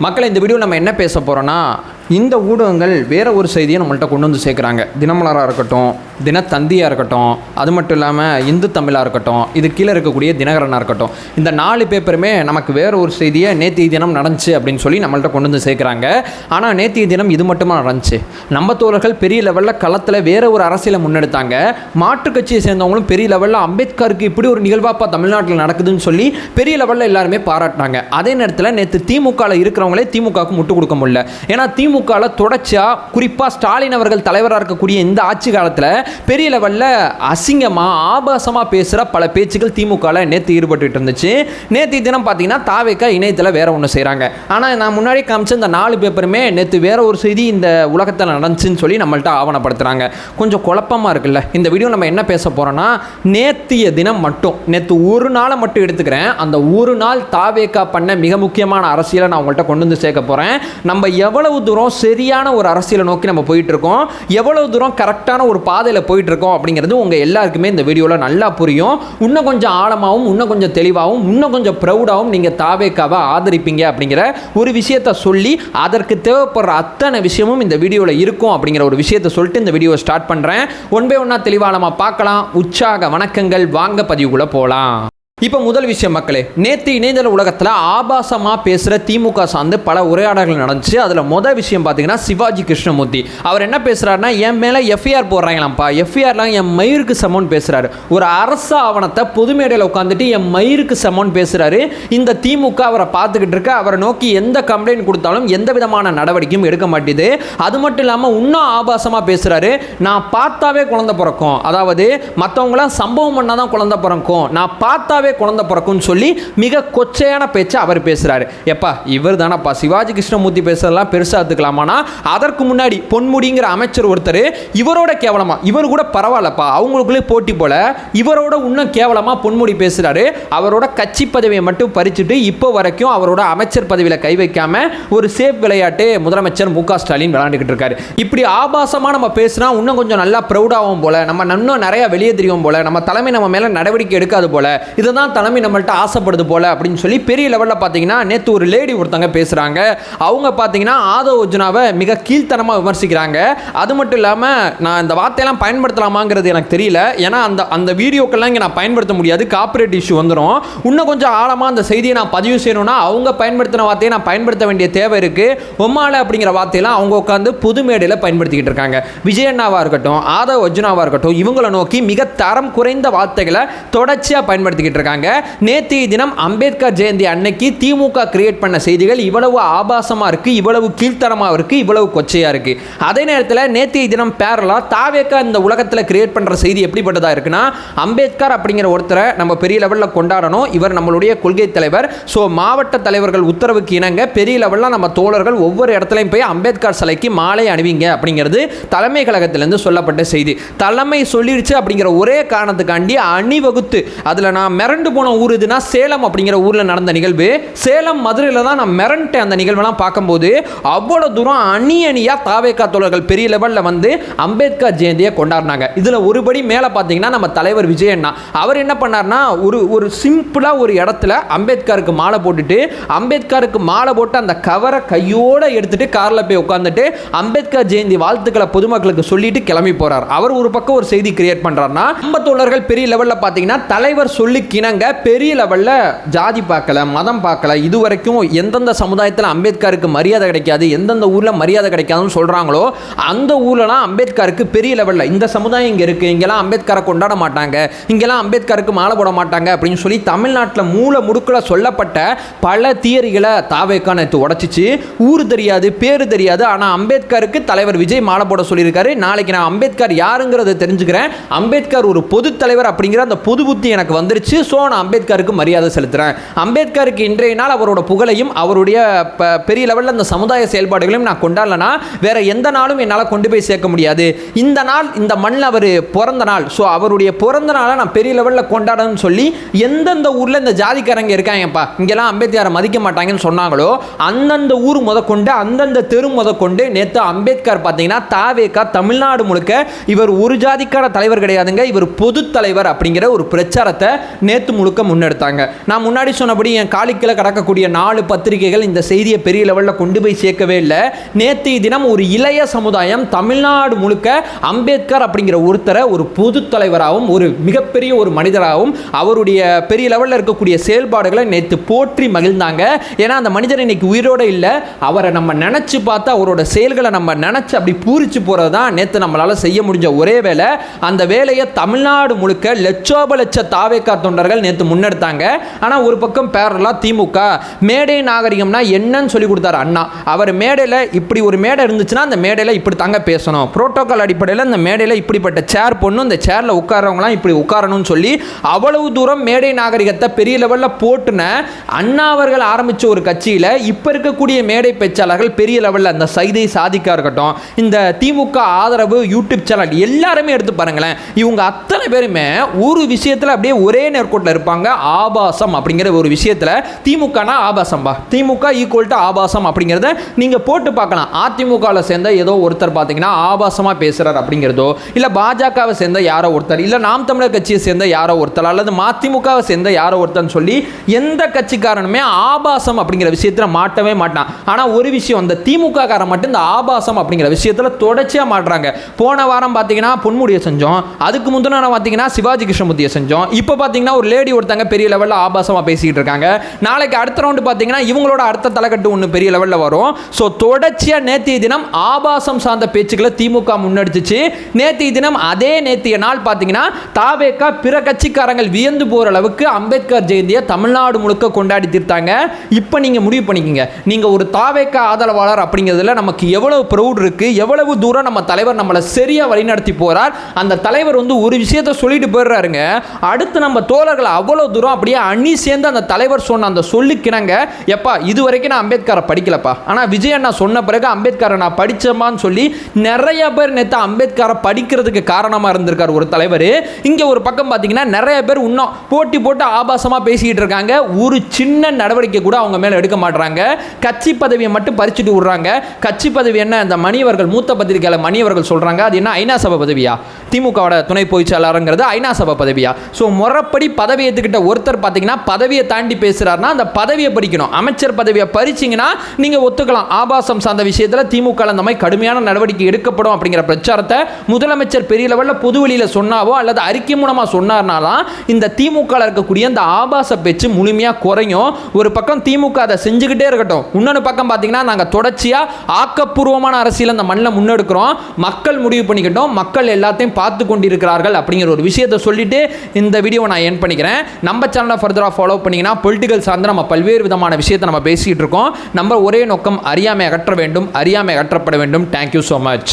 மக்களை இந்த வீடியோ நம்ம என்ன பேச போகிறோன்னா இந்த ஊடகங்கள் வேறு ஒரு செய்தியை நம்மள்ட்ட கொண்டு வந்து சேர்க்குறாங்க. தினமலராக இருக்கட்டும் தினத்தந்தியாக இருக்கட்டும் அது மட்டும் இல்லாமல் இந்து தமிழாக இருக்கட்டும் இது கீழே இருக்கக்கூடிய தினகரனாக இருக்கட்டும். இந்த நாலு பேப்பருமே நமக்கு வேறு ஒரு செய்தியை நேத்திய தினம் நடந்துச்சு அப்படின்னு சொல்லி நம்மள்ட்ட கொண்டு வந்து சேர்க்குறாங்க. ஆனால் நேத்திய தினம் இது மட்டுமா நடந்துச்சு? நம்ம தோழர்கள் பெரிய லெவலில் களத்தில் வேறு ஒரு அரசியலை முன்னெடுத்தாங்க. மாற்றுக் கட்சியை சேர்ந்தவங்களும் பெரிய லெவலில் அம்பேத்கருக்கு இப்படி ஒரு நிகழ்வாப்பா தமிழ்நாட்டில் நடக்குதுன்னு சொல்லி பெரிய லெவலில் எல்லாருமே பாராட்டினாங்க. அதே நேரத்தில் நேற்று திமுகவில் இருக்கிறவங்களே திமுகவுக்கு முட்டு கொடுக்க முடியல. ஏன்னா திமுக திமுகவில் தொடர்ச்சியாக குறிப்பாக ஸ்டாலின் அவர்கள் தலைவராக இருக்கக்கூடிய இந்த ஆட்சி காலத்தில் பெரிய லெவலில் அசிங்கமாக ஆபாசமாக பேசுகிற பல பேச்சுக்கள் திமுகவில் நேற்று ஈடுபட்டுட்டு இருந்துச்சு. நேற்று தினம் பார்த்தீங்கன்னா தாவேக்கா இணையத்தில் வேற ஒன்று செய்கிறாங்க ஆனால் நான் முன்னாடி காமிச்ச இந்த நாலு பேப்பருமே நேற்று வேற ஒரு செய்தி இந்த உலகத்தில் நடந்துச்சுன்னு சொல்லி நம்மள்ட்ட ஆவணப்படுத்துகிறாங்க கொஞ்சம் குழப்பமாக இருக்குல்ல. இந்த வீடியோ நம்ம என்ன பேச போகிறோன்னா நேற்றைய தினம் மட்டும் நேற்று ஒரு நாளை மட்டும் எடுத்துக்கிறேன். அந்த ஒரு நாள் தாவேக்கா பண்ண மிக முக்கியமான அரசியலை நான் உங்கள்கிட்ட கொண்டு வந்து சேர்க்க போகிறேன் நம்ம எவ்வளவு தூரம் சரியான ஒரு அரசியலை நோக்கி நம்ம போயிட்டு இருக்கோம் எவ்வளோ தூரம் கரெக்டான ஒரு பாதையில் போயிட்டு இருக்கோம் அப்படிங்கிறது உங்கள் எல்லாருக்குமே இந்த வீடியோவில் நல்லா புரியும். இன்னும் கொஞ்சம் ஆழமாகவும் இன்னும் கொஞ்சம் தெளிவாகவும் இன்னும் கொஞ்சம் ப்ரௌடாகவும் நீங்கள் தாவேக்காவை ஆதரிப்பீங்க அப்படிங்கிற ஒரு விஷயத்த சொல்லி அதற்கு தேவைப்படுற அத்தனை விஷயமும் இந்த வீடியோவில் இருக்கும் அப்படிங்கிற ஒரு விஷயத்தை சொல்லிட்டு இந்த வீடியோவை ஸ்டார்ட் பண்ணுறேன் ஒன் பை ஒன்றா தெளிவாக நம்ம பார்க்கலாம். உற்சாக வணக்கங்கள். வாங்க பதிவுக்குள்ளே போகலாம் இப்போ முதல் விஷயம் மக்களே நேற்று இணையதள உலகத்தில் ஆபாசமாக பேசுகிற திமுக சார்ந்து பல உரையாடல்கள் நடந்துச்சு. அதில் முதல் விஷயம் பார்த்தீங்கன்னா சிவாஜி கிருஷ்ணமூர்த்தி. அவர் என்ன பேசுகிறாருன்னா என் மேலே எஃப்ஐஆர் போடுறாங்களாம்ப்பா. எஃப்ஐஆர்லாம் என் மயிருக்கு சமோன் பேசுகிறாரு ஒரு அரசு ஆவணத்தை பொது மேடையில் உட்காந்துட்டு என் மயிருக்கு சமோன் பேசுகிறாரு இந்த திமுக அவரை பார்த்துக்கிட்டு இருக்க அவரை நோக்கி எந்த கம்ப்ளைண்ட் கொடுத்தாலும் எந்த விதமான நடவடிக்கையும் எடுக்க மாட்டேது. அது மட்டும் இல்லாமல் இன்னும் ஆபாசமாக பேசுகிறாரு நான் பார்த்தாவே குழந்தை பிறக்கும். அதாவது மற்றவங்களாம் சம்பவம் பண்ணால் தான் குழந்தை பிறக்கும். நான் பார்த்தாவே குழந்தை பிறக்கும்னு சொல்லி மிக கொச்சையான பேச்சை அவர் பேசுகிறாரு எப்பா இவர் தானப்பா சிவாஜி கிருஷ்ணமூர்த்தி பேசுறதெல்லாம் பெருசாக எடுத்துக்கலாமானா? அதற்கு முன்னாடி பொன்முடிங்கிற அமைச்சர் ஒருத்தர் இவரோட கேவலமா இவர் கூட பரவாயில்லப்பா அவங்களுக்குள்ளே போட்டி போல இவரோட இன்னும் கேவலமாக பொன்முடி பேசுகிறாரு அவரோட கட்சி பதவியை மட்டும் பறிச்சுட்டு இப்போ வரைக்கும் அவரோட அமைச்சர் பதவியில் கை வைக்காம ஒரு சேஃப் விளையாட்டு முதலமைச்சர் மு க ஸ்டாலின் விளையாண்டுக்கிட்டு இருக்காரு. இப்படி ஆபாசமாக நம்ம பேசினா இன்னும் கொஞ்சம் நல்லா ப்ரௌடாகும் போல நம்ம இன்னும் நிறைய வெளியே தெரியும் போல நம்ம தலைமை நம்ம மேலே நடவடிக்கை எடுக்காது போல இது தான் தலைமை நம்மள்ட்ட ஆசைப்படுது போல அப்படின்னு சொல்லி பெரிய லெவலில் பார்த்தீங்கன்னா நேற்று ஒரு லேடி ஒருத்தங்க பேசுகிறாங்க அவங்க பார்த்தீங்கன்னா ஆதவ அர்ஜுனாவை மிக கீழ்த்தனமாக விமர்சிக்கிறாங்க. அது மட்டும் இல்லாமல் நான் இந்த வார்த்தையெல்லாம் பயன்படுத்தலாமாங்கிறது எனக்கு தெரியல. ஏன்னா அந்த அந்த வீடியோக்கெல்லாம் இங்கே நான் பயன்படுத்த முடியாது. காப்பரேட் இஷ்யூ வந்துடும் இன்னும் கொஞ்சம் ஆழமாக அந்த செய்தியை நான் பதிவு செய்யணும்னா அவங்க பயன்படுத்தின வார்த்தையை நான் பயன்படுத்த வேண்டிய தேவை இருக்குது ஒம்மால அப்படிங்கிற வார்த்தையெல்லாம் அவங்க உட்காந்து புது மேடையில் பயன்படுத்திக்கிட்டு இருக்காங்க. விஜயண்ணாவாக இருக்கட்டும் ஆதவ் அர்ஜுனாவாக இருக்கட்டும் இவங்களை நோக்கி மிக தரம் குறைந்த வார்த்தைகளை தொடர்ச்சியாக பயன்படுத்திக்கிட்டு இருக்காங்க. நேற்றைய தினம் அம்பேத்கர் ஜெயந்தி அன்னைக்கு திமுக கிரியேட் பண்ண செய்திகள் இவ்வளவு ஆபாசமாக இருக்குது இவ்வளவு கீழ்த்தரமாக இருக்குது இவ்வளவு கொச்சையாக இருக்குது அதே நேரத்தில் நேற்றைய தினம் பேரலா தாவேக்கா இந்த உலகத்தில் கிரியேட் பண்ணுற செய்தி எப்படிப்பட்டதாக இருக்குன்னா அம்பேத்கர் அப்படிங்கிற ஒருத்தரை நம்ம பெரிய லெவலில் கொண்டாடணும். இவர் நம்மளுடைய கொள்கை தலைவர். ஸோ மாவட்ட தலைவர்கள் உத்தரவுக்கு இணங்க பெரிய லெவலில் நம்ம தோழர்கள் ஒவ்வொரு இடத்துலையும் போய் அம்பேத்கர் சிலைக்கு மாலை அணிவிங்க அப்படிங்கிறது தலைமை கழகத்திலேருந்து சொல்லப்பட்ட செய்தி. தலைமை சொல்லிடுச்சு அப்படிங்கிற ஒரே காரணத்துக்காண்டி அணிவகுத்து அதில் நான் மிரண்டு போன ஊர் இதுனா சேலம் அப்படிங்கிற ஊரில் நடந்த நிகழ்வு. சேலம் மதுரையில் தான் நான் மிரண்டேன் அந்த நிகழ்வெல்லாம் பார்க்கும்போது அவ்வளோ தூரம் அணி அணியாக தாவேக்கா தோழர்கள் பெரிய லெவலில் வந்து அம்பேத்கர் ஜெயந்தியை கொண்டாடினாங்க. இதில் ஒருபடி மேலே பார்த்தீங்கன்னா நம்ம தலைவர் விஜயண்ணா. அவர் என்ன பண்ணார்னா ஒரு ஒரு சிம்பிளாக ஒரு இடத்துல அம்பேத்கருக்கு மாலை போட்டுட்டு அம்பேத்கருக்கு மாலை போட்டு அந்த கவரை கையோடு எடுத்துட்டு காரில் போய் உட்காந்துட்டு அம்பேத்கர் ஜெயந்தி வாழ்த்துக்களை பொதுமக்களுக்கு சொல்லிட்டு கிளம்பி போகிறார் அவர் ஒரு பக்கம் ஒரு செய்தி கிரியேட் பண்ணுறாருனா நம்ம தோழர்கள் பெரிய லெவலில் பார்த்தீங்கன்னா தலைவர் சொல்லி கிணங்க பெரிய லெவலில் ஜாதி பார்க்கல மதம் பார்க்கல இது வரைக்கும் எந்தெந்த சமுதாயத்தில் அம்பேத்கருக்கு மரியாதை கிடைக்காது எந்தெந்த ஊரில் மரியாதை கிடைக்காதுன்னு சொல்கிறாங்களோ அந்த ஊர்லலாம் அம்பேத்கருக்கு பெரிய லெவலில் இந்த சமுதாயம் இங்கே இருக்குது இங்கெல்லாம் அம்பேத்கரை கொண்டாட மாட்டாங்க இங்கெல்லாம் அம்பேத்கருக்கு மாலை போட மாட்டாங்க அப்படின்னு சொல்லி தமிழ்நாட்டில் மூல முடுக்கில் சொல்லப்பட்ட பல தியரிகளை தாவேக்கா நேற்று உடச்சிச்சு. ஊர் தெரியாது பேர் தெரியாது ஆனால் அம்பேத்கருக்கு தலைவர் விஜய் மாலை போட சொல்லியிருக்காரு. நாளைக்கு நான் அம்பேத்கர் யாருங்கிறத தெரிஞ்சுக்கிறேன். அம்பேத்கர் ஒரு பொது தலைவர் அப்படிங்கிற அந்த பொது புத்தி எனக்கு வந்துருச்சு. ஸோ நான் அம்பேத்கருக்கு மரியாதை செலுத்துகிறேன் அம்பேத்கருக்கு இன்றைய நாள் அவரோட புகழையும் அவருடைய பெரிய லெவலில் அந்த சமுதாய செயல்பாடுகளையும் நான் கொண்டாடலனா வேற எந்த நாளும் என்னால் கொண்டு போய் சேர்க்க முடியாது. இந்த நாள் இந்த மண்ணில் அவர் பிறந்த நாள். ஸோ அவருடைய பிறந்த நாளை நான் பெரிய லெவலில் கொண்டாடணும்னு சொல்லி எந்தெந்த ஊரில் இந்த ஜாதிக்காரங்க இருக்காங்கப்பா இங்கெல்லாம் அம்பேத்கரை மதிக்க மாட்டாங்கன்னு சொன்னாங்களோ அந்தந்த ஊர் முதற்கொண்டு அந்தந்த தெரு முதற்கொண்டு நேற்று அம்பேத்கர் பார்த்தீங்கன்னா தாவேக்கா தமிழ்நாடு முழுக்க இவர் ஒரு ஜாதிக்கான தலைவர் கிடையாதுங்க இவர் பொது தலைவர் அப்படிங்கிற ஒரு பிரச்சாரத்தை நேற்று நேற்று முழுக்க முன்னெடுத்தாங்க. நான் முன்னாடி சொன்னபடி என் காலிக்கில் கடக்கக்கூடிய நாலு பத்திரிகைகள் இந்த செய்தியை பெரிய லெவலில் கொண்டு போய் சேர்க்கவே இல்லை. நேற்றைய தினம் ஒரு இளைய சமுதாயம் தமிழ்நாடு முழுக்க அம்பேத்கர் அப்படிங்கிற ஒருத்தரை ஒரு பொது தலைவராகவும் ஒரு மிகப்பெரிய ஒரு மனிதராகவும் அவருடைய பெரிய லெவலில் இருக்கக்கூடிய செயல்பாடுகளை நேற்று போற்றி மகிழ்ந்தாங்க. ஏன்னா அந்த மனிதர் இன்னைக்கு உயிரோடு இல்லை. அவரை நம்ம நினச்சி பார்த்து அவரோட செயல்களை நம்ம நினச்சி அப்படி பூரிச்சு போகிறது தான் நேற்று நம்மளால் செய்ய முடிஞ்ச ஒரே வேலை. அந்த வேலையை தமிழ்நாடு முழுக்க லட்சோப லட்ச தாவேக்கா தொண்டர்கள் நேற்று முன்னெடுத்தாங்க. ஆனால் ஒரு பக்கம் பேரலாக திமுக. மேடை நாகரிகம்னா என்னன்னு சொல்லி கொடுத்தாரு அண்ணா. அவர் மேடையில் இப்படி ஒரு மேடை இருந்துச்சுன்னா அந்த மேடையில் இப்படி தாங்க பேசணும். புரோட்டோக்கால் அடிப்படையில் அந்த மேடையில் இப்படிப்பட்ட சேர் பொண்ணும் இந்த சேரில் உட்காரவங்களாம் இப்படி உட்காரணும்னு சொல்லி அவ்வளவு தூரம் மேடை நாகரிகத்தை பெரிய லெவலில் போட்டுன அண்ணா அவர்கள் ஆரம்பித்த ஒரு கட்சியில் இப்போ இருக்கக்கூடிய மேடை பேச்சாளர்கள் பெரிய லெவலில் அந்த சைதை சாதிக்கா இருக்கட்டும் இந்த திமுக ஆதரவு யூடியூப் சேனல் எல்லாருமே எடுத்து பாருங்களேன். இவங்க அத்தனை பேருமே ஒரு விஷயத்தில் அப்படியே ஒரே ஹைகோர்ட்டில் இருப்பாங்க. ஆபாசம் அப்படிங்கிற ஒரு விஷயத்தில் திமுகனா ஆபாசம்பா திமுக ஈக்குவல் டு ஆபாசம் அப்படிங்கிறத நீங்கள் போட்டு பார்க்கலாம். அதிமுகவில் சேர்ந்த ஏதோ ஒருத்தர் பார்த்தீங்கன்னா ஆபாசமாக பேசுகிறார் அப்படிங்கிறதோ இல்லை பாஜகவை சேர்ந்த யாரோ ஒருத்தர் இல்லை நாம் தமிழர் கட்சியை சேர்ந்த யாரோ ஒருத்தர் அல்லது மதிமுகவை சேர்ந்த யாரோ ஒருத்தர்னு சொல்லி எந்த கட்சிக்காரனுமே ஆபாசம் அப்படிங்கிற விஷயத்தில் மாட்டவே மாட்டான். ஆனால் ஒரு விஷயம் அந்த திமுக காரன் மட்டும் இந்த ஆபாசம் அப்படிங்கிற விஷயத்தில் தொடர்ச்சியாக மாட்டுறாங்க. போன வாரம் பார்த்தீங்கன்னா பொன்முடியை செஞ்சோம். அதுக்கு முந்தின பார்த்தீங்கன்னா சிவாஜி கிருஷ்ணமூர்த்தியை செஞ்சோம். இப்போ பார்த்தீங்கன்னா ஒரு லேடி ஒருத்தங்க பெரிய லெவலில் ஆபாசமாக பேசிக்கிட்டு இருக்காங்க. நாளைக்கு அடுத்த ரவுண்டு பார்த்தீங்கன்னா இவங்களோட அடுத்த தலைக்கட்டு ஒன்று பெரிய லெவலில் வரும். ஸோ தொடர்ச்சியாக நேற்றைய தினம் ஆபாசம் சார்ந்த பேச்சுக்களை திமுக முன்னெடுத்துச்சு. நேற்றைய தினம் அதே நேற்றைய நாள் பார்த்தீங்கன்னா தாவேக்கா பிற கட்சிக்காரங்கள் வியந்து போகிற அளவுக்கு அம்பேத்கர் ஜெயந்தியை தமிழ்நாடு முழுக்க கொண்டாடி தீர்த்தாங்க. இப்போ நீங்கள் முடிவு பண்ணிக்கங்க. நீங்கள் ஒரு தாவேக்கா ஆதரவாளர் அப்படிங்கிறதுல நமக்கு எவ்வளவு ப்ரௌட் இருக்குது எவ்வளவு தூரம் நம்ம தலைவர் நம்மளை சரியாக வழிநடத்தி போகிறார் அந்த தலைவர் வந்து ஒரு விஷயத்த சொல்லிட்டு போயிடுறாருங்க. அடுத்து நம்ம தோழர்கள் அவ்வளோ தூரம் அப்படியே அணி சேர்ந்து அந்த தலைவர் சொன்ன அந்த சொல்லுக்கிணங்க எப்பா இது வரைக்கும் நான் அம்பேத்கரை படிக்கலப்பா. ஆனால் விஜய் அண்ணா சொன்ன பிறகு அம்பேத்கரை நான் படித்தமான்னு சொல்லி நிறைய பேர் நேற்று அம்பேத்கரை படிக்கிறதுக்கு காரணமாக இருந்திருக்கார் ஒரு தலைவர். இங்கே ஒரு பக்கம் பார்த்தீங்கன்னா நிறைய பேர் இன்னும் போட்டி போட்டு ஆபாசமாக பேசிக்கிட்டு இருக்காங்க. ஒரு சின்ன நடவடிக்கை கூட அவங்க மேலே எடுக்க மாட்டுறாங்க கட்சி பதவியை மட்டும் பறிச்சுட்டு விடுறாங்க. கட்சி பதவி என்ன? இந்த மணியவர்கள் மூத்த பத்திரிகையாளர் மணியவர்கள் சொல்கிறாங்க அது என்ன? ஐநா சபை பதவியா? திமுகவோட துணை பொய்ச்சாளருங்கிறது ஐநா சபை பதவியா? ஸோ முறைப்படி பதவி ஏற்றுக்கிட்ட ஒருத்தர் பார்த்தீங்கன்னா பதவியை தாண்டி பேசுகிறாருன்னா அந்த பதவியை படிக்கணும் அமைச்சர் பதவியை பறிச்சிங்கன்னா நீங்கள் ஒத்துக்கலாம். ஆபாசம் சார்ந்த விஷயத்தில் திமுக அந்த மாதிரி கடுமையான நடவடிக்கை எடுக்கப்படும் அப்படிங்கிற பிரச்சாரத்தை முதலமைச்சர் பெரிய லெவலில் பொது வெளியில் சொன்னாவோ அல்லது அறிக்கை மூலமாக சொன்னார்னாலாம் இந்த திமுக இருக்கக்கூடிய அந்த ஆபாச பேச்சு முழுமையாக குறையும். ஒரு பக்கம் திமுக அதை செஞ்சுக்கிட்டே இருக்கட்டும். இன்னொன்று பக்கம் பார்த்தீங்கன்னா நாங்கள் தொடர்ச்சியாக ஆக்கப்பூர்வமான அரசியல் அந்த மண்ணில் முன்னெடுக்கிறோம். மக்கள் முடிவு பண்ணிக்கிட்டோம். மக்கள் எல்லாத்தையும் பார்த்து கொண்டிருக்கிறார்கள் அப்படிங்கிற ஒரு விஷயத்தை சொல்லிட்டு இந்த வீடியோவை நான் என் பண்ணிக்கிறேன் நம்ம சேனலை ஃபர்தராக ஃபாலோ பண்ணிங்கன்னா பொலிட்டிக்கல் சார்ந்து நம்ம பல்வேறு விதமான விஷயத்தை நம்ம பேசிகிட்டு இருக்கோம். நம்ம ஒரே நோக்கம் அறியாமை அகற்ற வேண்டும் அறியாமை அகற்றப்பட வேண்டும். Thank you so much